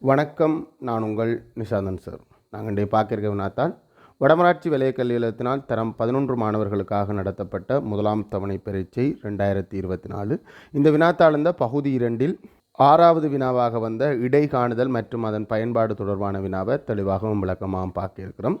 வணக்கம் நான் உங்கள் நிஷாந்தன் சார். நாங்கள் இன்றைய பார்க்கிற வினாத்தால் வடமராட்சி வலய கல்வி நிலையத்தினால் தரம் பதினொன்று மாணவர்களுக்காக நடத்தப்பட்ட முதலாம் தவணை பரீட்சை ரெண்டாயிரத்தி இருபத்தி நாலு. இந்த வினாத்தாள் இந்த பகுதி இரண்டில் ஆறாவது வினாவாக வந்த இடை காணுதல் மற்றும் அதன் பயன்பாடு தொடர்பான வினாவை தெளிவாகவும் விளக்கமாகவும் பார்க்க இருக்கிறோம்.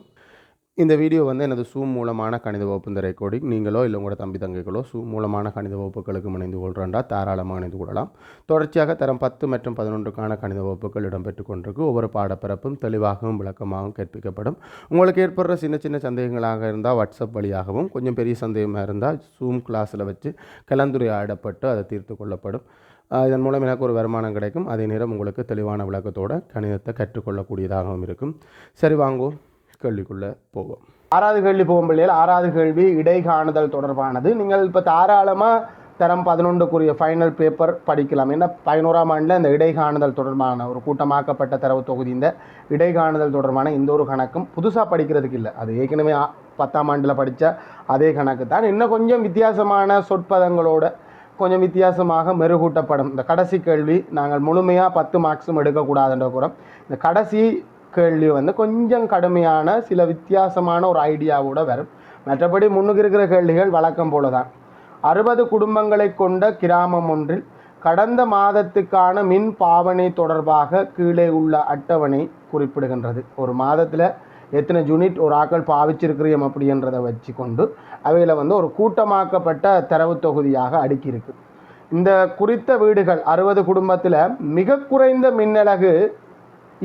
இந்த வீடியோ வந்து எனது சூம் மூலமான கணித வகுப்பு இந்த ரெக்கார்டிங் நீங்களோ இல்லை உங்களோட தம்பி தங்கைகளோ சூம் மூலமான கணித வகுப்புகளுக்கு இணைந்து கொள்கிறண்டா தாராளமாக இணைந்து கொள்ளலாம். தொடர்ச்சியாக தரம் பத்து மற்றும் பதினொன்றுக்கான கணித வகுப்புகள் இடம்பெற்று கொண்டிருக்கு. ஒவ்வொரு பாடப்பிறப்பும் தெளிவாகவும் விளக்கமாகவும் கற்பிக்கப்படும் உங்களுக்கு ஏற்படுற சின்ன சின்ன சந்தேகங்களாக இருந்தால் வாட்ஸ்அப் வழியாகவும் கொஞ்சம் பெரிய சந்தேகமாக இருந்தால் சூம் கிளாஸில் வச்சு கலந்துரையாடப்பட்டு அதை தீர்த்து கொள்ளப்படும். இதன் மூலம் எனக்கு ஒரு வருமானம் கிடைக்கும். அதே நேரம் உங்களுக்கு தெளிவான விளக்கத்தோட கணிதத்தை கற்றுக்கொள்ளக்கூடியதாகவும் இருக்கும். சரி வாங்குவோம். கேள்விக்குள்ளே போவோம். ஆறாவது கேள்வி போகும் பிள்ளைகள் ஆறாவது கேள்வி இடைகாணுதல் தொடர்பானது. நீங்கள் இப்போ தாராளமாக தரம் பதினொன்றுக்குரிய ஃபைனல் பேப்பர் படிக்கலாம். ஏன்னா பதினோராம் ஆண்டில் இந்த இடைக்காணுதல் தொடர்பான ஒரு கூட்டமாக்கப்பட்ட தரவு தொகுதி இந்த இடைக்காணுதல் தொடர்பான இந்த ஒரு கணக்கும் புதுசாக படிக்கிறதுக்கு இல்லை. அது ஏற்கனவே பத்தாம் ஆண்டில் படித்த அதே கணக்கு தான். இன்னும் கொஞ்சம் வித்தியாசமான சொற்பதங்களோட கொஞ்சம் வித்தியாசமாக மெருகூட்டப்படும். இந்த கடைசி கேள்வி நாங்கள் முழுமையாக பத்து மார்க்ஸும் எடுக்கக்கூடாதுன்ற கூறம் இந்த கடைசி கேள்வி வந்து கொஞ்சம் கடுமையான சில வித்தியாசமான ஒரு ஐடியாவோட வரும். மற்றபடி முன்னுக்கு இருக்கிற கேள்விகள் வழக்கம் போல தான் அறுபது குடும்பங்களை கொண்ட கிராமம் ஒன்றில் கடந்த மாதத்துக்கான மின் பாவனை தொடர்பாக கீழே உள்ள அட்டவணை குறிப்பிடுகின்றது. ஒரு மாதத்தில் எத்தனை யூனிட் ஒரு ஆக்கள் பாவிச்சிருக்கிறோம் அப்படின்றத வச்சு கொண்டு அவையில் வந்து ஒரு கூட்டமாக்கப்பட்ட தரவு தொகுதியாக அடுக்கியிருக்கு. இந்த குறித்த வீடுகள் அறுபது குடும்பத்தில் மிக குறைந்த மின்னலகு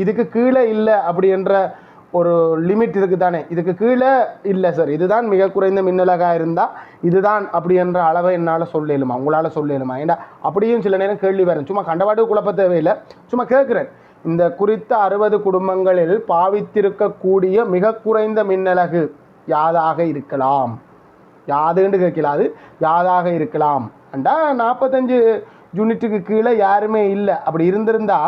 இதுக்கு கீழே இல்லை அப்படின்ற ஒரு லிமிட் இருக்குது தானே இதுக்கு கீழே இல்லை சார். இதுதான் மிக குறைந்த மின்னலகாக இருந்தால் இதுதான் அப்படின்ற அளவை என்னால் சொல்லலுமா உங்களால் சொல்லலுமா ஏன்னா அப்படியும் சில நேரம் கேள்வி வரும். சும்மா கண்டபாடு குழப்ப தேவையில்லை. சும்மா கேட்குறேன் இந்த குறித்த அறுபது குடும்பங்களில் பாவித்திருக்கக்கூடிய மிக குறைந்த மின்னலகு யாதாக இருக்கலாம்? யாதுன்னு கேட்கலாம் அது. யாதாக இருக்கலாம்? அண்டா நாற்பத்தஞ்சு யூனிட்டுக்கு கீழே யாருமே இல்லை. அப்படி இருந்திருந்தா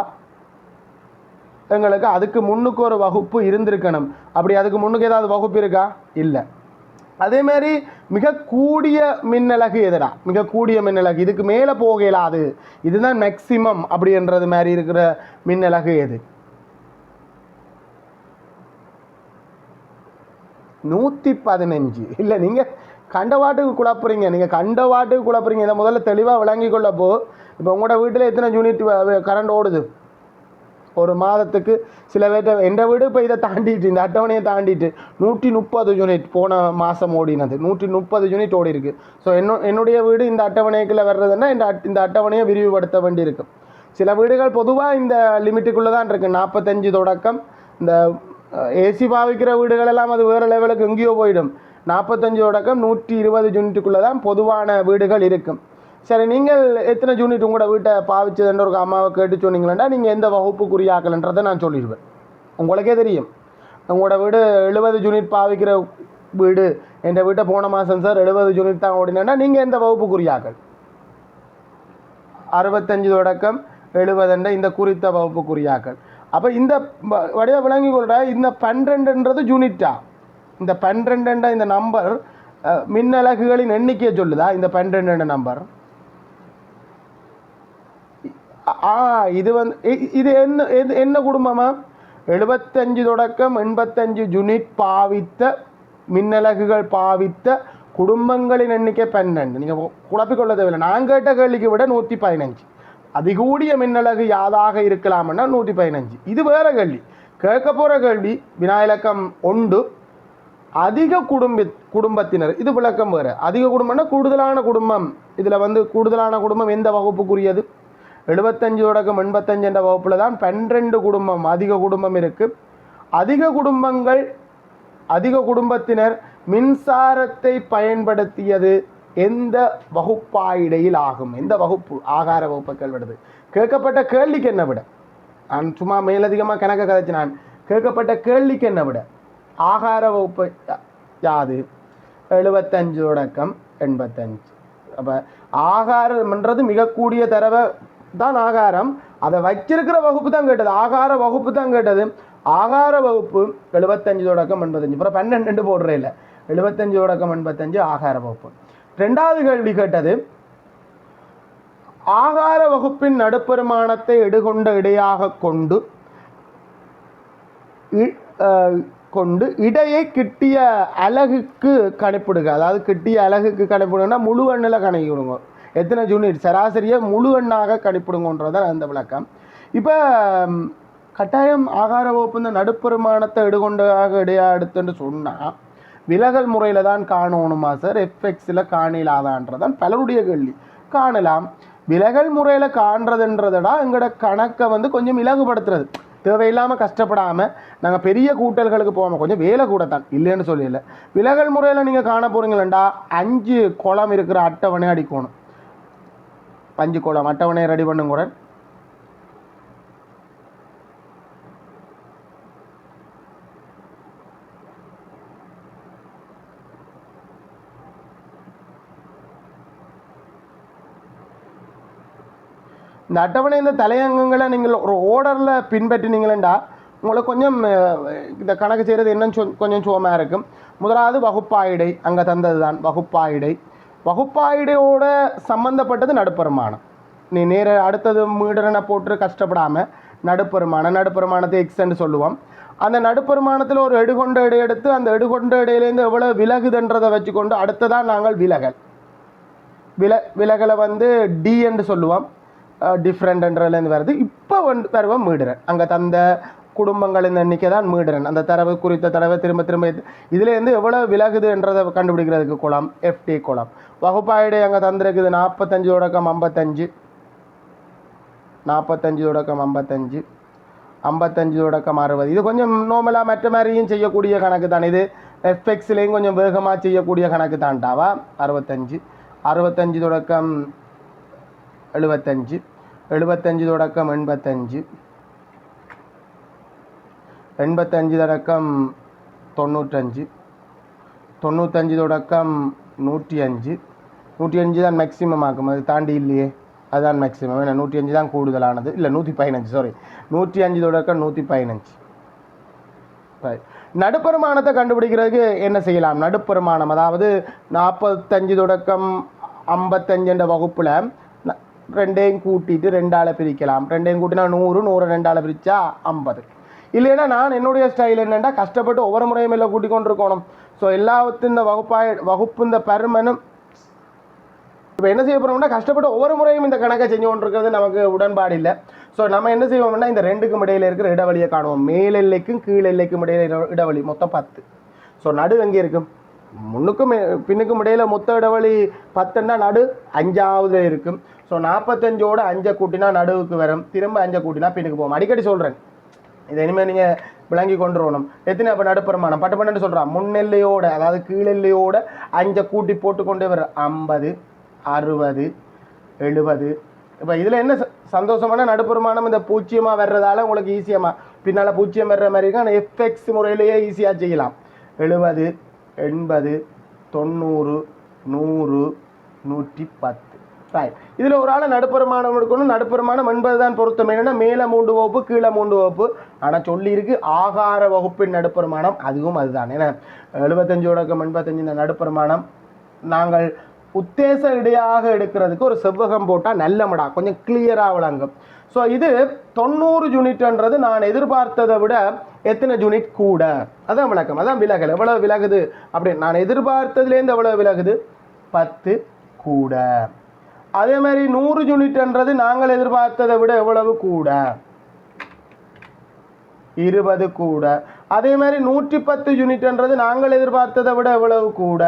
எங்களுக்கு அதுக்கு முன்னுக்கு ஒரு வகுப்பு இருந்திருக்கணும். அப்படி அதுக்கு முன்னுக்கு ஏதாவது வகுப்பு இருக்கா? இல்லை. அதே மாதிரி மிக கூடிய மின்னலகு எதுடா? மிக கூடிய மின்னலகு. இதுக்கு மேலே போக இயலாது. இதுதான் மேக்சிமம் அப்படின்றது மாதிரி இருக்கிற மின்னலகு எது? நூற்றி பதினஞ்சு. இல்லை நீங்கள் கண்டவாட்டுக்கு குழப்புறீங்க. நீங்கள் கண்டவாட்டுக்கு குழப்புறீங்க. இதை முதல்ல தெளிவாக விளங்கி கொள்ளப்போ இப்போ உங்களோட வீட்டில் எத்தனை யூனிட் கரண்ட் ஓடுது? ஒரு மாதத்துக்கு சில பேர்ட்ட எந்த வீடு இப்போ இதை தாண்டிட்டு இந்த அட்டவணையை தாண்டிட்டு நூற்றி முப்பது யூனிட் போன மாதம் ஓடினது. நூற்றி முப்பது யூனிட் ஓடி இருக்குது ஸோ என்ன என்னுடைய வீடு இந்த அட்டவணைக்குள்ளே வர்றதுன்னா இந்த அட்- இந்த அட்டவணையை விரிவுபடுத்த வேண்டியிருக்கும். சில வீடுகள் பொதுவாக இந்த லிமிட்டுக்குள்ளே தான் இருக்குது நாற்பத்தஞ்சு தொடக்கம். இந்த ஏசி பாவிக்கிற வீடுகள் எல்லாம் அது வேறு லெவலுக்கு எங்கேயோ போயிடும். நாற்பத்தஞ்சு தொடக்கம் நூற்றி இருபது யூனிட்டுக்குள்ளே தான் பொதுவான வீடுகள் இருக்கும். சரி நீங்கள் எத்தனை யூனிட் உங்களோட வீட்டை பாவிச்சதுன்ற ஒரு அம்மாவை கேட்டு சொன்னீங்களா நீங்கள் எந்த வகுப்புக்குரியாக்கலன்றதை நான் சொல்லிடுவேன். உங்களுக்கே தெரியும். உங்களோட வீடு எழுபது யூனிட் பாவிக்கிற வீடு என் வீட்டை போன மாதம் சார் எழுபது யூனிட் தான் ஓடினா நீங்கள் எந்த வகுப்புக்குரியாக்கள் அறுபத்தஞ்சு தொடக்கம் எழுபதுன்ற இந்த குறித்த வகுப்புக்குரியாக்கள் அப்போ இந்த வ- வடிவ விளங்கி கொள்கிற இந்த பன்னிரெண்டுன்றது யூனிட்டா இந்த பன்னிரெண்டுன்ற இந்த நம்பர் மின்னலகுகளின் எண்ணிக்கையை சொல்லுதா இந்த பன்னிரெண்டு நம்பர் ஆ இது வந்து இது என்ன என்ன குடும்பமா எழுபத்தஞ்சு தொடக்கம் எண்பத்தஞ்சு யூனிட் பாவித்த மின்னலகுகள் பாவித்த குடும்பங்களின் எண்ணிக்கை பன்னெண்டு. நீங்கள் குழப்பிக்கொள்ள தேவையில்லை. நான் கேட்ட கேள்விக்கு விட நூற்றி பதினஞ்சு. அதிகூடிய மின்னலகு யாதாக இருக்கலாம்னா நூற்றி பதினஞ்சு. இது வேற கேள்வி. கேட்க போகிற கேள்வி வினாயிலக்கம் ஒன்று. அதிக குடும்ப குடும்பத்தினர் இது விளக்கம் வேறு. அதிக குடும்பம்னா கூடுதலான குடும்பம். இதில் வந்து கூடுதலான குடும்பம் எந்த வகுப்புக்குரியது? எழுபத்தஞ்சு தொடக்கம் எண்பத்தஞ்சு என்ற வகுப்பில் தான் பன்னிரெண்டு குடும்பம் அதிக குடும்பம் இருக்குது அதிக குடும்பங்கள் அதிக குடும்பத்தினர் மின்சாரத்தை பயன்படுத்தியது எந்த வகுப்பாயிடையில் ஆகும்? எந்த வகுப்பு ஆகார வகுப்பை கேள்விடுது கேட்கப்பட்ட கேள்விக்கு என்ன விட? நான் சும்மா மேலதிகமாக கணக்கு கதைச்சு நான் கேட்கப்பட்ட கேள்விக்கு என்ன விட? ஆகார வகுப்பு யாது? எழுபத்தஞ்சு தொடக்கம் எண்பத்தஞ்சு. அப்போ ஆகாரம்ன்றது மிகக்கூடிய கூடிய தரவை தான் ஆகாரம். அதை வச்சிருக்கிற வகுப்பு தான் கேட்டது. ஆகார வகுப்பு தான் கேட்டது. ஆகார வகுப்பு எழுபத்தஞ்சு தொடக்கம் எண்பத்தஞ்சு. அப்புறம் பன்னெண்டு போடுறே இல்லை. எழுபத்தஞ்சு தொடக்கம் எண்பத்தஞ்சு ஆகார வகுப்பு. ரெண்டாவது கேள்வி கேட்டது ஆகார வகுப்பின் நடுப்பெருமானத்தை எடுகொண்ட இடையாக கொண்டு இ- கொண்டு இடையை கிட்டிய அலகுக்கு கணிப்பிடுங்க அதாவது கிட்டிய அலகுக்கு கணிப்பிடுங்கன்னா முழு எண்ணில் கணக்கிடுங்க. எத்தனை யூனிட் சராசரியை முழு எண்ணாக கணிப்பிடுங்கன்றதான் அந்த விளக்கம். இப்போ கட்டாயம் ஆகார வகுப்பு இந்த நடுப்பெருமானத்தை எடுகொண்டாக இடையா எடுத்துன்னு சொன்னால் விலகல் முறையில் தான் காணணுமா சார்? எஃப்எக்ஸில் காணிலாதான்றதான் பலருடைய கேள்வி. காணலாம். விலகல் முறையில் காண்றதுன்றதடா எங்களோட கணக்கை வந்து கொஞ்சம் இலகுபடுத்துறது. தேவையில்லாமல் கஷ்டப்படாமல் நாங்கள் பெரிய கூட்டல்களுக்கு போகாமல் கொஞ்சம் வேலை கூட தான் இல்லைன்னு சொல்லல. விலகல் முறையில் நீங்கள் காண போகிறீங்களா அஞ்சு குளம் இருக்கிற அட்டவணை அடிக்கணும். பஞ்சு கோலம் அட்டவணையை ரெடி பண்ணுங்க கூட இந்த அட்டவணை இந்த தலையங்கங்களை நீங்கள் ஒரு ஓர்டரில் பின்பற்றினீங்களா உங்களுக்கு கொஞ்சம் இந்த கணக்கு செய்கிறது என்னன்னு சொ- கொஞ்சம் சுவமாக இருக்கும். முதலாவது வகுப்பாயிடை அங்கே தந்தது தான் வகுப்பாயிடை. வகுப்பாயிடையோட சம்மந்தப்பட்டது நடுப்பெருமானம். நீ நேர அடுத்தது மீடரனை போட்டு கஷ்டப்படாமல் நடுப்பெருமானம் நடுப்பெருமானத்தை எக்ஸ்டென்ட் சொல்லுவோம். அந்த நடுப்பெருமானத்தில் ஒரு எடுகொண்ட இடை எடுத்து அந்த எடுகொண்ட இடையிலேருந்து எவ்வளோ விலகுதுன்றதை வச்சுக்கொண்டு அடுத்ததான் நாங்கள் விலகல். வில விலகலை வந்து டி என்று சொல்லுவோம். டிஃப்ரெண்ட்ன்றதுலேருந்து வருது. இப்போ வந்து தருவோம் மீடுறன் அங்கே தந்த குடும்பங்களின் எண்ணிக்கை தான் மீடுறன் அந்த தரவு குறித்த தரவை திரும்ப திரும்ப இதுலேருந்து எவ்வளோ விலகுதுன்றதை கண்டுபிடிக்கிறதுக்கு குளம் எஃப்டி குளம் வகுப்பாயிடை அங்கே தந்திருக்குது நாற்பத்தஞ்சு தொடக்கம் ஐம்பத்தஞ்சு. நாற்பத்தஞ்சு தொடக்கம் ஐம்பத்தஞ்சு. ஐம்பத்தஞ்சு தொடக்கம் அறுபது. இது கொஞ்சம் நார்மலாக மற்ற மாதிரியும் செய்யக்கூடிய கணக்கு தான் இது எஃப்எக்ஸ்லேயும் கொஞ்சம் வேகமாக செய்யக்கூடிய கணக்கு தான்டாவா அறுபத்தஞ்சு. அறுபத்தஞ்சு தொடக்கம் எழுபத்தஞ்சு. எழுபத்தஞ்சு தொடக்கம் எண்பத்தஞ்சு. எண்பத்தஞ்சு தொடக்கம் தொண்ணூற்றஞ்சு. தொண்ணூத்தஞ்சு தொடக்கம் நூற்றி அஞ்சு நூற்றி அஞ்சு தான் மேக்ஸிமம் ஆகும். அது தாண்டி இல்லையே. அதுதான் மேக்ஸிமம் ஏன்னா நூற்றி அஞ்சு தான் கூடுதலானது? இல்லை நூற்றி பதினஞ்சு சாரி நூற்றி அஞ்சு தொடக்கம் நூற்றி பதினஞ்சு நடுப்பெருமானத்தை கண்டுபிடிக்கிறதுக்கு என்ன செய்யலாம்? நடுப்பெருமானம் அதாவது நாற்பத்தஞ்சு தொடக்கம் ஐம்பத்தஞ்சுன்ற வகுப்பில் ரெண்டையும் கூட்டிட்டு ரெண்டால் பிரிக்கலாம். ரெண்டையும் கூட்டினா நூறு நூறு ரெண்டால் பிரித்தா ஐம்பது. இல்லைன்னா நான் என்னுடைய ஸ்டைல் என்னென்னா கஷ்டப்பட்டு ஒவ்வொரு முறையும் எல்லாம் கூட்டிக்கொண்டு இருக்கணும் ஸோ எல்லாத்தின் இந்த வகுப்பாய் வகுப்பு இந்த பருமனும் இப்போ என்ன செய்ய போகிறோம்னா கஷ்டப்பட்டு ஒவ்வொரு முறையும் இந்த கணக்கை செஞ்சு கொண்டிருக்கிறது நமக்கு உடன்பாடு இல்லை. ஸோ நம்ம என்ன செய்வோம்னா இந்த ரெண்டுக்கும் இடையில இருக்கிற இடைவெளியை காணுவோம். மேல் எல்லைக்கும் கீழ் எல்லைக்கும் இடையில இடைவெளி மொத்தம் பத்து. ஸோ நடு எங்கே இருக்கும் முன்னுக்கும் பின்னுக்கும் இடையில மொத்த இடைவெளி பத்துன்னா நடு அஞ்சாவது இருக்கும் ஸோ நாற்பத்தஞ்சோட அஞ்சை கூட்டினா நடுவுக்கு வரும். திரும்ப அஞ்சை கூட்டினா பின்னுக்கு போவோம் அடிக்கடி சொல்கிறேன் இதை இனிமேல் நீங்கள் விளங்கி கொண்டு வரணும் எத்தனை அப்போ நடுப்பெருமானம் பட்டு பன்னெண்டு சொல்கிறான் முன்னெல்லையோட அதாவது கீழெல்லையோட அஞ்சை கூட்டி போட்டுக்கொண்டே வர ஐம்பது அறுபது எழுபது. இப்போ இதில் என்ன ச- சந்தோஷமான நடுப்பெருமானம் இந்த பூச்சியமாக வர்றதால உங்களுக்கு ஈஸியமாக பின்னால் பூச்சியம் வர்ற மாதிரி இருக்கும். ஆனால் எஃப்எக்ஸ் முறையிலேயே ஈஸியாக செய்யலாம். எழுபது எண்பது தொண்ணூறு நூறு நூற்றி பத்து. ரைட் இதில் ஒரு ஆள் நடுப்பெருமானம் எடுக்கணும். நடுப்பெருமானம் என்பது தான் பொருத்தம். என்னென்னா மேலே மூன்று வகுப்பு கீழே மூன்று வகுப்பு. ஆனால் சொல்லியிருக்கு ஆகார வகுப்பின் நடுப்பெருமானம். அதுவும் அதுதான். ஏன்னா எழுபத்தஞ்சு தொடக்கம் எண்பத்தஞ்சு இந்த நடுப்பெருமானம். நாங்கள் உத்தேச இடையாக எடுக்கிறதுக்கு ஒரு செவ்வகம் போட்டால் நல்லமடா கொஞ்சம் கிளியராக விளங்கும். ஸோ இது தொண்ணூறு யூனிட்ன்றது நான் எதிர்பார்த்ததை விட எத்தனை யூனிட் கூட? அதான் விளக்கம். அதான் விலகல். எவ்வளோ விலகுது அப்படின்னு. நான் எதிர்பார்த்ததுலேருந்து எவ்வளோ விலகுது? பத்து கூட. அதே மாதிரி நூறு யூனிட்ன்றது நாங்கள் எதிர்பார்த்ததை விட எவ்வளவு கூட? இருபது கூட. அதே மாதிரி நூற்றி பத்து யூனிட்ன்றது நாங்கள் எதிர்பார்த்ததை விட எவ்வளவு கூட?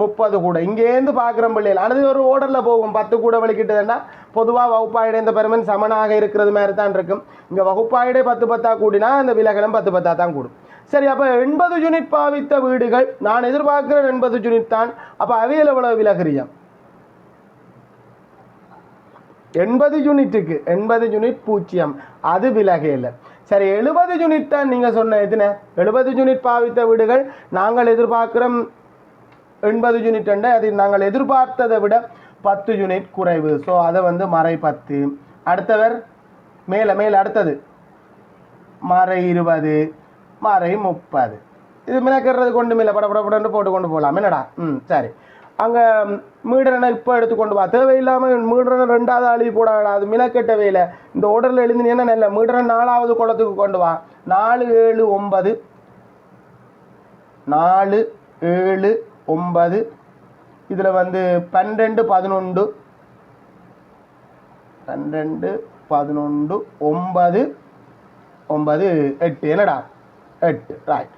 முப்பது கூட. இங்கேருந்து பார்க்குறோம் பிள்ளைகள். அது ஒரு ஓர்டரில் போகும். பத்து கூட வலிக்கிட்டதுன்னா பொதுவாக வகுப்பாயிடை இந்த பெருமன் சமனாக இருக்கிறது மாதிரி தான் இருக்கும். இங்கே வகுப்பாயிடை பத்து பத்தா கூடினா அந்த விலகலும் பத்து பத்தாக தான் கூடும். சரி அப்போ எண்பது யூனிட் பாவித்த வீடுகள் நான் எதிர்பார்க்குற எண்பது யூனிட் தான். அப்போ அவையில் எவ்வளவு விலகுறியம்? எண்பது யூனிட்டுக்கு எண்பது யூனிட் பூஜ்ஜியம். அது விலகையில் சரி எழுபது யூனிட் தான் நீங்கள் சொன்ன எத்தனை எழுபது யூனிட் பாவித்த வீடுகள் நாங்கள் எதிர்பார்க்குறோம் எண்பது யூனிட் என்ற அது நாங்கள் எதிர்பார்த்ததை விட பத்து யூனிட் குறைவு. ஸோ அதை வந்து மறை பத்து அடுத்தவர் மேலே மேலே அடுத்தது. மறை இருபது மறை முப்பது. இது மினக்கிறது கொண்டு மேலே பட போட்டு கொண்டு போகலாம். என்னடா? ம் சரி. அங்கே மீடரனை இப்போ எடுத்துக்கொண்டு வா. தேவையில்லாமல் மீடரனை ரெண்டாவது அழுவி போடாடா அது மினக்கெட்ட வேலை. இந்த ஓடரில் என்ன நல்ல மீடரன் நாலாவது குளத்துக்கு கொண்டு வா. நாலு ஏழு ஒன்பது. நாலு ஏழு ஒன்பது. இதில் வந்து பன்னெண்டு பதினொன்று. பன்னெண்டு பதினொன்று ஒன்பது. ஒன்பது எட்டு. என்னடா? எட்டு. ராய்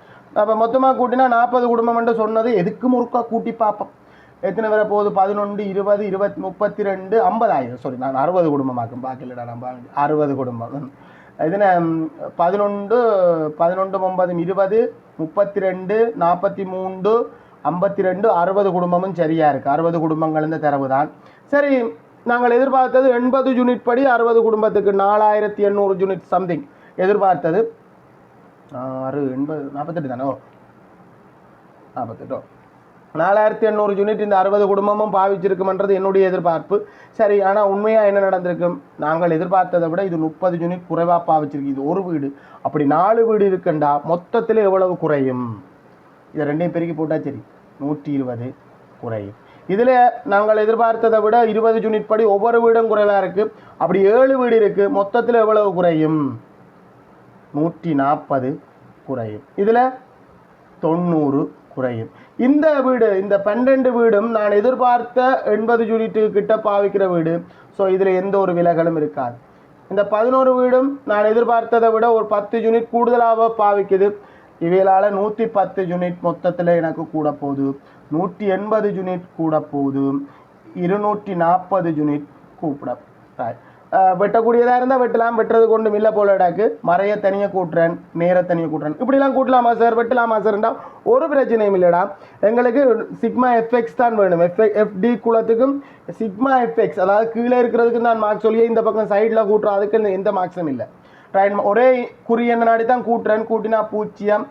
அப்போ மொத்தமாக கூட்டினா நாற்பது குடும்பம்ன்ட்டு சொன்னது எதுக்கு முறுக்கா கூட்டி பார்ப்போம் எத்தனை பேரை போகுது? பதினொன்று இருபது இருபத் முப்பத்தி ரெண்டு ஐம்பதாயிரம். சாரி நான் அறுபது குடும்பமாக்கும். பாக்கிலடா நம்ம அறுபது குடும்பம். இதில் பதினொன்று பதினொன்று ஒன்பது இருபது முப்பத்தி ரெண்டு நாற்பத்தி மூன்று ஐம்பத்தி ரெண்டு அறுபது குடும்பமும் சரியாக இருக்குது அறுபது குடும்பங்கள் இந்த தரவு தான். சரி நாங்கள் எதிர்பார்த்தது எண்பது யூனிட் படி அறுபது குடும்பத்துக்கு நாலாயிரத்தி எண்ணூறு யூனிட் சம்திங் எதிர்பார்த்தது ஆறு எண்பது நாற்பத்தெட்டு தானே? நாற்பத்தெட்டோ? நாலாயிரத்தி எண்ணூறு யூனிட் இந்த அறுபது குடும்பமும் பாவிச்சிருக்குமன்றது என்னுடைய எதிர்பார்ப்பு. சரி ஆனால் உண்மையாக என்ன நடந்திருக்கும் நாங்கள் எதிர்பார்த்ததை விட இது முப்பது யூனிட் குறைவாக பாவிச்சிருக்கு. இது ஒரு வீடு. அப்படி நாலு வீடு இருக்குண்டா மொத்தத்தில் எவ்வளவு குறையும்? இதை ரெண்டையும் பெருக்கி போட்டால் சரி நூற்றி இருபது குறையும். இதில் நாங்கள் எதிர்பார்த்ததை விட இருபது யூனிட் படி ஒவ்வொரு வீடும் குறைவாக இருக்குது அப்படி ஏழு வீடு இருக்குது மொத்தத்தில் எவ்வளவு குறையும்? நூற்றி நாற்பது குறையும். இதில் தொண்ணூறு குறையும். இந்த வீடு இந்த பன்னெண்டு வீடும் நான் எதிர்பார்த்த எண்பது யூனிட்டு கிட்ட பாவிக்கிற வீடு. ஸோ இதில் எந்த ஒரு விலகலும் இருக்காது. இந்த பதினோரு வீடும் நான் எதிர்பார்த்ததை விட ஒரு பத்து யூனிட் கூடுதலாக பாவிக்குது. இவைகளால் நூற்றி பத்து யூனிட் மொத்தத்தில் எனக்கு கூட போகுது. நூற்றி எண்பது யூனிட் கூட போகுது. இருநூற்றி நாற்பது யூனிட் கூப்பிட வெட்டக்கூடியதாக இருந்தால் வெட்டலாம் வெட்டுறது கொண்டு மில்ல போல இடாக்கு. மறைய தனியாக கூட்டுறேன் நேர தனியாக கூட்டுறேன் இப்படிலாம் கூட்டலாமா சார் வெட்டலாமா சார்ண்டா ஒரு பிரச்சனையும் இல்லைடா. எங்களுக்கு சிக்மா எஃப்எக்ஸ் தான் வேணும். எஃப் எஃப்டி குளத்துக்கும் சிக்மா எஃப்எக்ஸ் அதாவது கீழே இருக்கிறதுக்கு தான் மார்க்ஸ் சொல்லியே இந்த பக்கம் சைடில் கூட்டுறோம். அதுக்கு இந்த- எந்த மார்க்ஸும் இல்லை. ரைட் ஒரே குறி என்ன நாடி தான் கூட்டுறேன். கூட்டினா பூஜ்ஜியம்.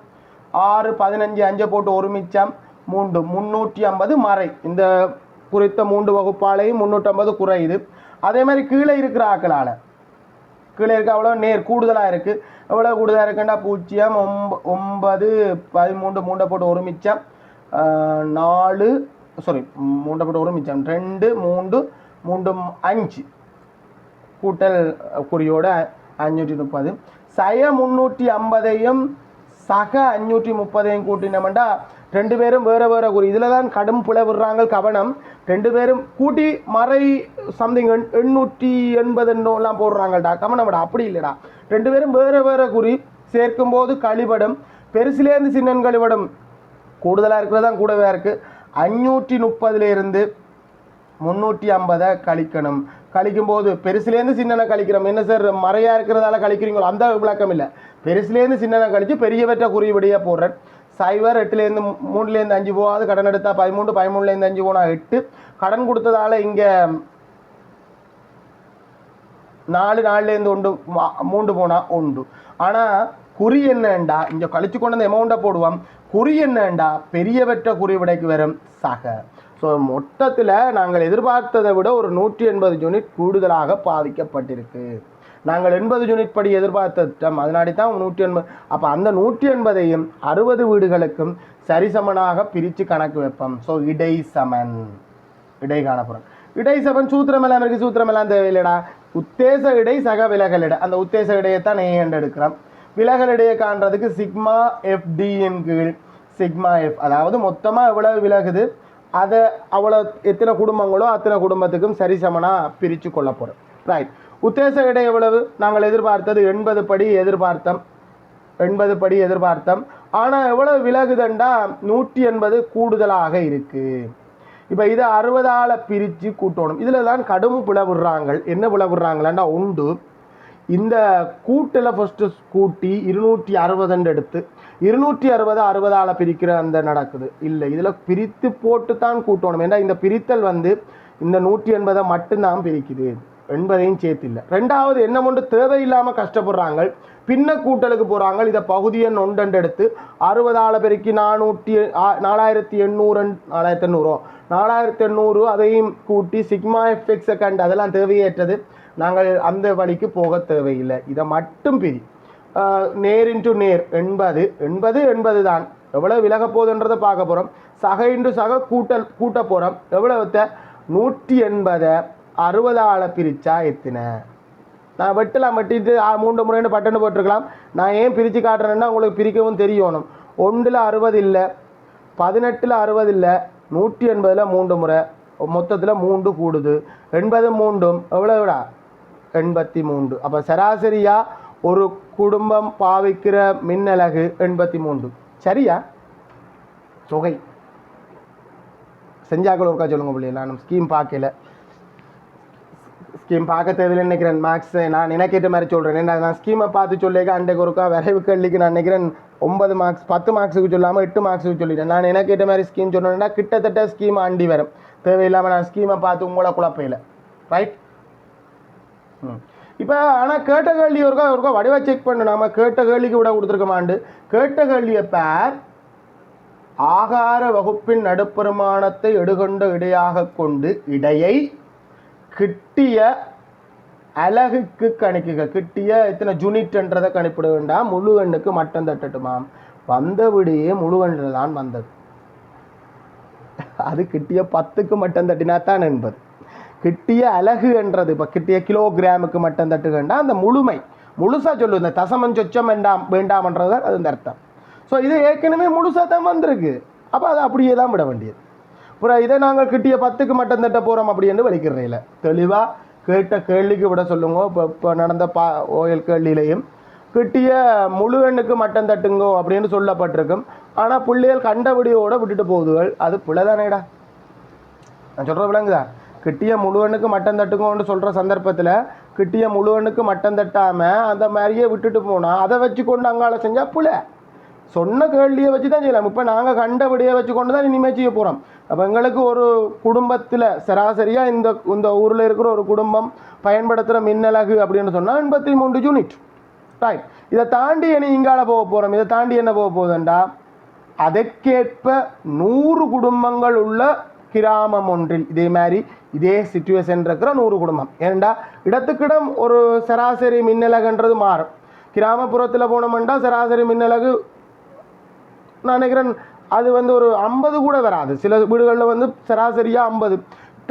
ஆறு பதினஞ்சு அஞ்சை போட்டு ஒரு மிச்சம். மூன்று முந்நூற்றி ஐம்பது மறை. இந்த குறித்த மூன்று வகுப்பாலையும் முந்நூற்றம்பது குறையுது அதே மாதிரி கீழே இருக்கிற ஆக்களால். கீழே இருக்க அவ்வளோ நேர் கூடுதலாக இருக்குது எவ்வளோ கூடுதலாக இருக்குன்னா பூஜ்ஜியம் ஒம்ப ஒன்பது பதிமூன்று மூண்டை போட்டு ஒரு மிச்சம். நாலு சாரி மூண்டை போட்டு ஒரு மிச்சம். ரெண்டு மூன்று மூன்று அஞ்சு. கூட்டல் குறியோட அஞ்சூற்றி முப்பது. சய முந்நூற்றி ஐம்பதையும் சக அஞ்சூற்றி முப்பதையும் கூட்டினோம்டா ரெண்டு பேரும் வேறு வேறு ஒரு இதில் தான் கடும் புலவிடுறாங்க கவனம். ரெண்டு பேரும் கூட்டி மறை சம்திங் எண்ணூற்றி எண்பது எல்லாம் போடுறாங்கடா. கவனம்டா அப்படி இல்லைடா. ரெண்டு பேரும் வேறு வேறு குறி சேர்க்கும் போது கழிபடும். பெருசிலேருந்து சின்னன் கழிபடும். கூடுதலாக இருக்கிறது தான் கூடவே இருக்குது அஞ்சூற்றி முப்பதுலேருந்து முந்நூற்றி ஐம்பதை கழிக்கணும். கழிக்கும் போது பெருசுலேருந்து சின்னனை கழிக்கிறோம். என்ன சார் மறையாக இருக்கிறதால கழிக்கிறீங்களோ? அந்த விளக்கம் இல்லை. பெருசுலேருந்து சின்னனை கழித்து பெரியவற்றை குறிவிடையாக போடுறேன். சைவர் எட்டுலேருந்து மூணுலேருந்து அஞ்சு போகாது. கடன் எடுத்தால் பதிமூன்று பதிமூணுலேருந்து அஞ்சு போனால் எட்டு. கடன் கொடுத்ததால இங்கே நாலு நாலுலேருந்து ஒன்று மா- மூன்று போனால் உண்டு ஆனால் குறி என்னண்டா? இங்கே கழிச்சு கொண்டு வந்து எமௌண்ட்டை போடுவோம். குறி என்னண்டா? பெரியவற்ற குறி விடைக்கு வரும் சக. ஸோ மொத்தத்தில் நாங்கள் எதிர்பார்த்ததை விட ஒரு நூற்றி எண்பது யூனிட் கூடுதலாக பாதிக்கப்பட்டிருக்கு. நாங்கள் எண்பது யூனிட் படி எதிர்பார்த்தோம். அதனாடி தான் நூற்றி எண்பது அப்போ அந்த நூற்றி எண்பதையும் அறுபது வீடுகளுக்கும் சரிசமனாக பிரித்து கணக்கு வைப்போம். ஸோ இடை சமன் இடை காணப்புறம் இடை சமன் சூத்திரம் எல்லாம் இருக்கு. சூத்திரம் எல்லாம் தேவையில்லடா. உத்தேச இடை சக விலகல் இடை அந்த உத்தேச இடையை தான் எடுக்கிறோம். விலகல் இடையை காண்றதுக்கு சிக்மா எஃப்டியின் கீழ் சிக்மா எஃப் அதாவது மொத்தமாக எவ்வளவு விலகுது? அதை அவ்வளோ எத்தனை குடும்பங்களோ அத்தனை குடும்பத்துக்கும் சரிசமனாக பிரித்து கொள்ள போகிறோம் ரைட் உத்தேச இடை எவ்வளவு? நாங்கள் எதிர்பார்த்தது எண்பது படி எதிர்பார்த்தோம். எண்பது படி எதிர்பார்த்தோம். ஆனால் எவ்வளவு விலகுதண்டா? நூற்றி எண்பது கூடுதலாக இருக்குது இப்போ இதை அறுபதால் பிரித்து கூட்டணும். இதில் தான் கடும் பிளவுறாங்க என்ன பிளவுறாங்களாண்டா? உண்டு. இந்த கூட்டில் ஃபஸ்ட்டு கூட்டி இருநூற்றி அறுபதுன்னு எடுத்து இருநூற்றி அறுபது அறுபதால் பிரிக்கிற அந்த நடக்குது. இல்லை இதில் பிரித்து போட்டு தான் கூட்டணும். ஏன்னா இந்த பிரித்தல் வந்து இந்த நூற்றி எண்பதை மட்டும்தான் பிரிக்குது. எண்பதையும் சேர்த்து இல்லை ரெண்டாவது என்ன ஒன்று தேவையில்லாமல் கஷ்டப்படுறாங்க. பின்ன கூட்டலுக்கு போகிறாங்க இதை பகுதியை எண் ஒன்றண்டு அறுபதால் பெருக்கி நானூற்றி நாலாயிரத்தி எண்ணூறு நாலாயிரத்தி எண்ணூறோ? நாலாயிரத்தி எண்ணூறு அதையும் கூட்டி சிக்மா எஃப்எக்ஸை கண்டு அதெல்லாம் தேவையேற்றது. நாங்கள் அந்த வழிக்கு போக தேவையில்லை. இதை மட்டும் பிரி. நேர் இன்டு நேர். எண்பது. எண்பது எண்பது தான் எவ்வளோ விலக போகுதுன்றதை பார்க்க போகிறோம் சக இன்று சக கூட்டல் கூட்ட போகிறோம் எவ்வளோத்த நூற்றி எண்பதை. அறுபதால பிரித்தா எத்தின? நான் வெட்டலாம் வெட்டிட்டு மூன்று முறைன்னு பட்டன்னு போட்டிருக்கலாம். நான் ஏன் பிரித்து காட்டுறேன்னா உங்களுக்கு பிரிக்கவும் தெரியணும். ஒன்றில் அறுபது இல்லை பதினெட்டில் அறுபது இல்லை நூற்றி எண்பதில் மூன்று முறை. மொத்தத்தில் மூன்று கூடுது. எண்பது மூன்றும் எவ்வளோடா எண்பத்தி மூன்று. அப்போ சராசரியாக ஒரு குடும்பம் பாவிக்கிற மின்னலகு எண்பத்தி மூன்று. சரியா? தொகை. செஞ்சாக்கள் ஒருக்கா சொல்லுங்க பிள்ளைங்களா நம்ம ஸ்கீம் பார்க்கல. ஸ்கீம் பார்க்க தேவையில்லை நினைக்கிறேன் மேக்ஸ் நான் நினைக்கிட்ட மாதிரி சொல்கிறேன் நான் ஸ்கீமை பார்த்து சொல்லிக்க அண்டைக்கு ஒருக்கா விரைவு கல்விக்கு நான் நினைக்கிறேன் ஒன்பது மார்க்ஸ் பத்து மார்க்ஸுக்கு சொல்லாமல் எட்டு மார்க்ஸுக்கு சொல்லிட்டேன். நான் நினைக்கிட்ட மாதிரி ஸ்கீம் சொன்னேன்னா கிட்டத்தட்ட ஸ்கீம் ஆண்டி வரும். தேவையில்லாமல் நான் ஸ்கீமை பார்த்து உங்களை குழப்பையில் ரைட் ம். இப்போ ஆனால் கேட்ட கேள்வி ஒருக்கா ஒருக்கா வடிவா செக் பண்ணு. நம்ம கேட்ட கேள்விக்கு விட கொடுத்துருக்கமாண்டு கேட்ட கேள்வியை பேர். ஆகார வகுப்பின் நடுப்பெருமானத்தை எடுகொண்ட இடையாக கொண்டு இடையை கிட்டிய அலகுக்கு கணிக்குக. கிட்டிய இத்தனை ஜூனிட்ன்றதை கணிப்பிட வேண்டாம். முழு எண்ணுக்கு மட்டம் தட்டட்டுமாம். வந்த விடையே முழு எண்ணில் தான் வந்தது. அது கிட்டிய பத்துக்கு மட்டம் தட்டினா தான் என்பது. கிட்டிய அலகு என்றது இப்போ கிட்டிய கிலோகிராமுக்கு மட்டம் தட்டுகண்டா அந்த முழுமை முழுசாக சொல்லு இந்த தசமன் சொச்சம் வேண்டாம் வேண்டாம்ன்றது தான் அது அந்த அர்த்தம். ஸோ இது ஏற்கனவே முழுசாக தான் வந்திருக்கு. அப்போ அதை அப்படியே தான் விட வேண்டியது. அப்புறம் இதை நாங்கள் கிட்டிய பத்துக்கு மட்டும் தட்ட போகிறோம் அப்படின்னு வலிக்கிறதில்ல தெளிவாக கேட்ட கேள்விக்கு விட சொல்லுங்க. இப்போ இப்போ நடந்த பா ஓயல் கேள்வியிலையும் கிட்டிய முழு எண்ணுக்கு மட்டம் தட்டுங்கோ அப்படின்னு சொல்லப்பட்டிருக்கும். ஆனால் பிள்ளைகள் கண்டபடியோடு விட்டுட்டு போகுதுகள். அது பிள்ளைதானேடா நான் சொல்கிற விளங்குதா? கிட்டிய முழுவனுக்கு மட்டம் தட்டுங்கோன்னு சொல்கிற சந்தர்ப்பத்தில் கிட்டிய முழுவனுக்கு மட்டம் தட்டாமல் அந்த மாதிரியே விட்டுட்டு போனால் அதை வச்சு கொண்டு அங்கால செஞ்சால் புல சொன்ன கேள்வியை வச்சு தான் செய்யலாம். இப்போ நாங்கள் கண்டபடியை வச்சு கொண்டு தான் இனிமேல் செய்ய போகிறோம் அப்போ எங்களுக்கு ஒரு குடும்பத்தில் சராசரியாக இந்த இந்த ஊரில் இருக்கிற ஒரு குடும்பம் பயன்படுத்துகிற மின்னலகு அப்படின்னு சொன்னால் எண்பத்தி மூன்று யூனிட் ரைட் இதை தாண்டி இனி இங்கால போக போகிறோம் இதை தாண்டி என்ன போக போகுதுண்டா? அதற்கேற்ப நூறு குடும்பங்கள் உள்ள கிராமம் ஒன்றில் இதே மாதிரி இதே சுச்சுவேஷன் இருக்கிற நூறு குடும்பம். ஏன்டா? இடத்துக்கிடம் ஒரு சராசரி மின்னலகுன்றது மாறும். கிராமப்புறத்தில் போனோம்னா சராசரி மின்னலகு. நான் நினைக்கிறேன் அது வந்து ஒரு ஐம்பது கூட வராது. சில வீடுகளில் வந்து சராசரியாக ஐம்பது.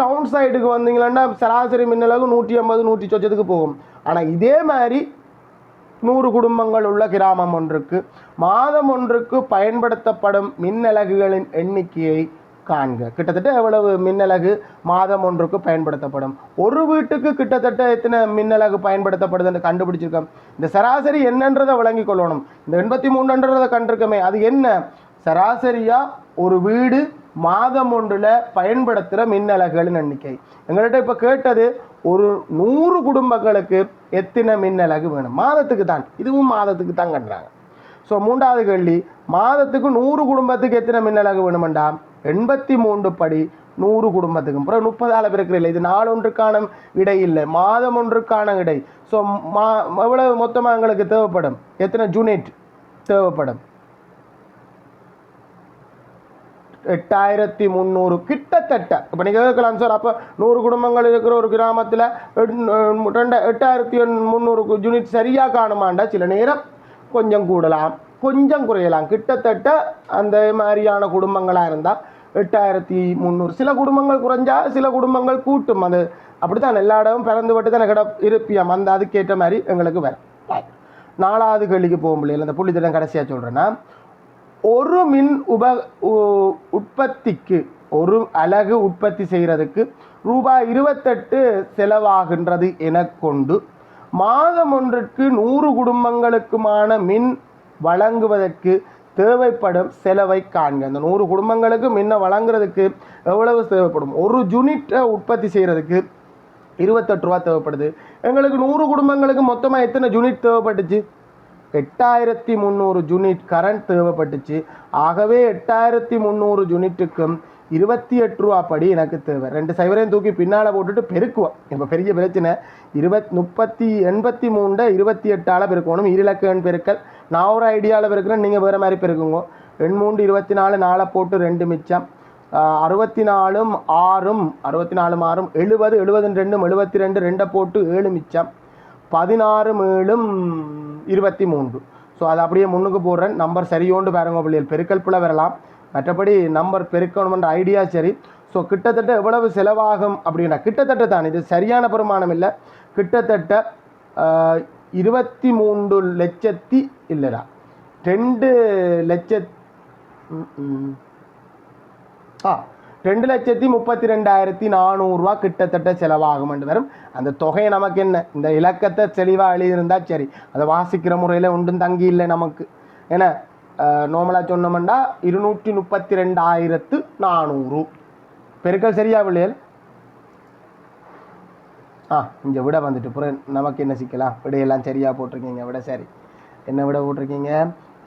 டவுன் சைடுக்கு வந்தீங்கன்னா சராசரி மின்னலகு நூற்றி ஐம்பது நூற்றி சொச்சத்துக்கு போகும். ஆனால் இதே மாதிரி நூறு குடும்பங்கள் உள்ள கிராமம் ஒன்றுக்கு மாதம் ஒன்றுக்கு பயன்படுத்தப்படும் மின்னலகுகளின் எண்ணிக்கையை காண்க. கிட்டத்தட்ட எவ்வளவு மின்னலகு மாதம் ஒன்றுக்கு பயன்படுத்தப்படும்? ஒரு வீட்டுக்கு கிட்டத்தட்ட எத்தனை மின்னலகு பயன்படுத்தப்படுதுன்னு கண்டுபிடிச்சிருக்கோம். இந்த சராசரி என்னன்றதை வழங்கிக் கொள்ளணும். இந்த எண்பத்தி மூணுன்றதை கண்டிருக்கமே. அது என்ன? சராசரியாக ஒரு வீடு மாதம் ஒன்றில் பயன்படுத்துகிற மின்னலகுகளின் எண்ணிக்கை. எங்கள்கிட்ட இப்போ கேட்டது ஒரு நூறு குடும்பங்களுக்கு எத்தனை மின்னலகு வேணும்? மாதத்துக்கு தான். இதுவும் மாதத்துக்கு தான் கட்டுறாங்க. ஸோ மூன்றாவது கேள்வி மாதத்துக்கு நூறு குடும்பத்துக்கு எத்தனை மின்னலகு வேணுமெண்டா? எண்பத்தி மூன்று படி நூறு குடும்பத்துக்கும். அப்புறம் முப்பதால பிறக்கிற இல்லை. இது நாள் ஒன்றுக்கான இடை இல்லை. மாதம் ஒன்றுக்கான இடை. ஸோ மா எவ்வளவு மொத்தமாக எங்களுக்கு தேவைப்படும்? எத்தனை ஜூனிட் தேவைப்படும்? எட்டாயிரத்தி முந்நூறு கிட்டத்தட்ட. இப்போ நீங்கள் கேட்கலாம் சார். அப்போ நூறு குடும்பங்கள் இருக்கிற ஒரு கிராமத்தில் ரெண்டு எட்டாயிரத்தி முந்நூறு யூனிட் சரியாக காணுமாண்டா? சில நேரம் கொஞ்சம் கூடலாம். கொஞ்சம் குறையலாம். கிட்டத்தட்ட அந்த மாதிரியான குடும்பங்களாக இருந்தால் எட்டாயிரத்தி முந்நூறு சில குடும்பங்கள் குறைஞ்சா சில குடும்பங்கள் கூட்டும். அது அப்படித்தான் எல்லா இடமும் பிறந்து விட்டு தான் கிட இருப்பியம். அந்த அதுக்கேற்ற மாதிரி எங்களுக்கு வரும். நாலாவது கேள்விக்கு போக முடியல அந்த புள்ளித்திடம் கடைசியாக சொல்கிறேன்னா ஒரு மின் உப உ- உற்பத்திக்கு ஒரு அலகு உற்பத்தி செய்கிறதுக்கு ரூபாய் இருபத்தெட்டு செலவாகின்றது என கொண்டு மாதம் ஒன்றுக்கு நூறு குடும்பங்களுக்குமான மின் வழங்குவதற்கு தேவைப்படும் செலவை காண்க. அந்த நூறு குடும்பங்களுக்கு மின்னை வழங்குறதுக்கு எவ்வளவு தேவைப்படும்? ஒரு யூனிட்டை உற்பத்தி செய்கிறதுக்கு இருபத்தெட்டு ரூபா தேவைப்படுது. எங்களுக்கு நூறு குடும்பங்களுக்கு மொத்தமாக எத்தனை யூனிட் தேவைப்பட்டுச்சு? எட்டாயிரத்தி முந்நூறு யூனிட் கரண்ட் தேவைப்பட்டுச்சு. ஆகவே எட்டாயிரத்தி முந்நூறு யூனிட்டுக்கும் இருபத்தி எட்டு ரூபா படி எனக்கு தேவை. ரெண்டு சைவரையும் தூக்கி பின்னால் போட்டுட்டு பெருக்குவோம். இப்போ பெரிய பிரச்சனை. இருபத் முப்பத்தி எண்பத்தி மூண்டை இருபத்தி எட்டால் பெருக்கணும். இருலக்க எண் பெருக்கல். நான் ஒரு ஐடியாவில் பெருக்கிறேன் நீங்கள் வேறு மாதிரி பெருக்குங்க. ரெண்டு மூன்று இருபத்தி நாலு நாலை போட்டு ரெண்டு மிச்சம். அறுபத்தி நாலும் ஆறும் அறுபத்தி நாலும் ஆறும் எழுபது எழுபது ரெண்டும் எழுபத்தி ரெண்டு ரெண்டை போட்டு ஏழு மிச்சம். பதினாறு ஏழும் இருபத்தி மூன்று. ஸோ அதை அப்படியே முன்னுக்கு போடுறேன். நம்பர் சரியோண்டு பாருங்க பிள்ளைகள். பெருக்கல் பிள்ளை வரலாம். மற்றபடி நம்பர் பெருக்கணுமென்ற ஐடியா சரி. ஸோ கிட்டத்தட்ட எவ்வளவு செலவாகும் அப்படின்னா கிட்டத்தட்ட தான். இது சரியான பெருமானம் இல்லை. கிட்டத்தட்ட இருபத்தி மூன்று லட்சத்தி இல்லைடா. ரெண்டு லட்ச ஆ. ரெண்டு லட்சத்தி முப்பத்தி ரெண்டாயிரத்தி நானூறுரூவா கிட்டத்தட்ட செலவாகும் என்று வரும். அந்த தொகையை நமக்கு என்ன? இந்த இலக்கத்தை தெளிவாக எழுதியிருந்தால் சரி. அதை வாசிக்கிற முறையில் ஒன்றும் தங்கி இல்லை நமக்கு. ஏன்னா நார்மலாக சொன்னோம்னா இருநூற்றி முப்பத்தி ரெண்டாயிரத்து நானூறு. பெருக்கல் சரியா பிள்ளைகள் ஆ இங்கே விட வந்துட்டு புறம் நமக்கு என்ன சிக்கலாம் விடையெல்லாம் சரியாக போட்டிருக்கீங்க. விட சரி. என்ன விட போட்டிருக்கீங்க?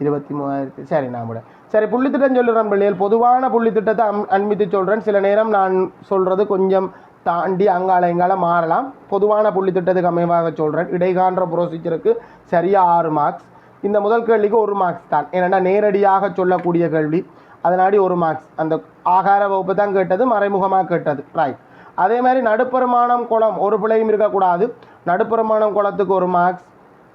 இருபத்தி மூவாயிரத்து சரி நான் விட. சரி புள்ளித்திட்டம் சொல்லுறேன் பிள்ளைகள் பொதுவான புள்ளித்திட்டத்தை அம் அன்பித்து சொல்கிறேன் சில நேரம் நான் சொல்கிறது கொஞ்சம் தாண்டி அங்கால இங்கால மாறலாம். பொதுவான புள்ளித்திட்டத்துக்கு அமைவாக சொல்கிறேன் இடைகான்ற ப்ரொசீஜருக்கு சரியாக ஆறு மார்க்ஸ் இந்த முதல் கேள்விக்கு ஒரு மார்க்ஸ் தான். ஏன்னா நேரடியாக சொல்லக்கூடிய கேள்வி. அதனாடி ஒரு மார்க்ஸ் அந்த ஆகார வகுப்பு தான் கேட்டது மறைமுகமாக கேட்டது. ரைட் அதே மாதிரி நடுப்பெருமானம் குளம் ஒரு பிள்ளையும் இருக்கக்கூடாது. நடுப்பெருமானம் குளத்துக்கு ஒரு மார்க்ஸ்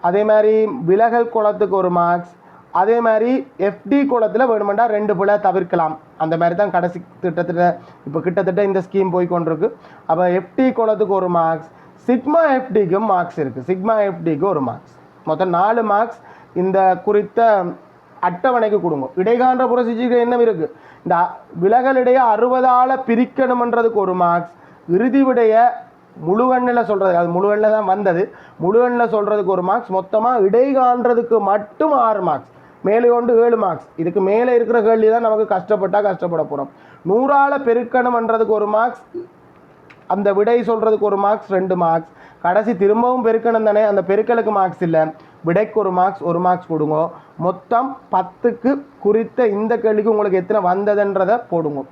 அதே மாதிரி விலகல் குளத்துக்கு ஒரு மார்க்ஸ் அதே மாதிரி எஃப்டி குளத்தில் வேணுமெண்டா ரெண்டு பிள்ளை தவிர்க்கலாம். அந்த மாதிரி தான் கடைசி திட்டத்தில் இப்போ கிட்டத்தட்ட இந்த ஸ்கீம் போய் கொண்டிருக்கு. அப்போ எஃப்டி குளத்துக்கு ஒரு மார்க்ஸ் சிக்மா எஃப்டிக்கும் மார்க்ஸ் இருக்குது சிக்மா எஃப்டிக்கு ஒரு மார்க்ஸ் மொத்தம் நாலு மார்க்ஸ் இந்த குறித்த அட்டவணைக்கு கொடுங்க. இடைக்கான்ற புரட்சிக்கு என்ன இருக்குது இந்த விலகலிடையே விலகல் இடையே பிரிக்கணுமன்றதுக்கு ஒரு மார்க்ஸ் இறுதி விடைய முழுவெண்ணில் சொல்கிறது அது முழுவெண்ணில் தான் வந்தது. முழுவெண்ணில் சொல்கிறதுக்கு ஒரு மார்க்ஸ் மொத்தமாக இடைகான்றதுக்கு மட்டும் ஆறு மார்க்ஸ் மேலே கொண்டு ஏழு மார்க்ஸ் இதுக்கு மேலே இருக்கிற கேள்வி தான் நமக்கு கஷ்டப்பட்டால் கஷ்டப்பட போகிறோம் நூறால் பெருக்கணும்ன்றதுக்கு ஒரு மார்க்ஸ் அந்த விடை சொல்கிறதுக்கு ஒரு மார்க்ஸ் ரெண்டு மார்க்ஸ் கடைசி திரும்பவும் பெருக்கணும் தானே அந்த பெருக்கலுக்கு மார்க்ஸ் இல்லை. விடைக்கு ஒரு மார்க்ஸ் ஒரு மார்க்ஸ் கொடுங்க மொத்தம் பத்துக்கு குறித்த இந்த கேள்விக்கு உங்களுக்கு எத்தனை வந்ததுன்றதை போடுங்க.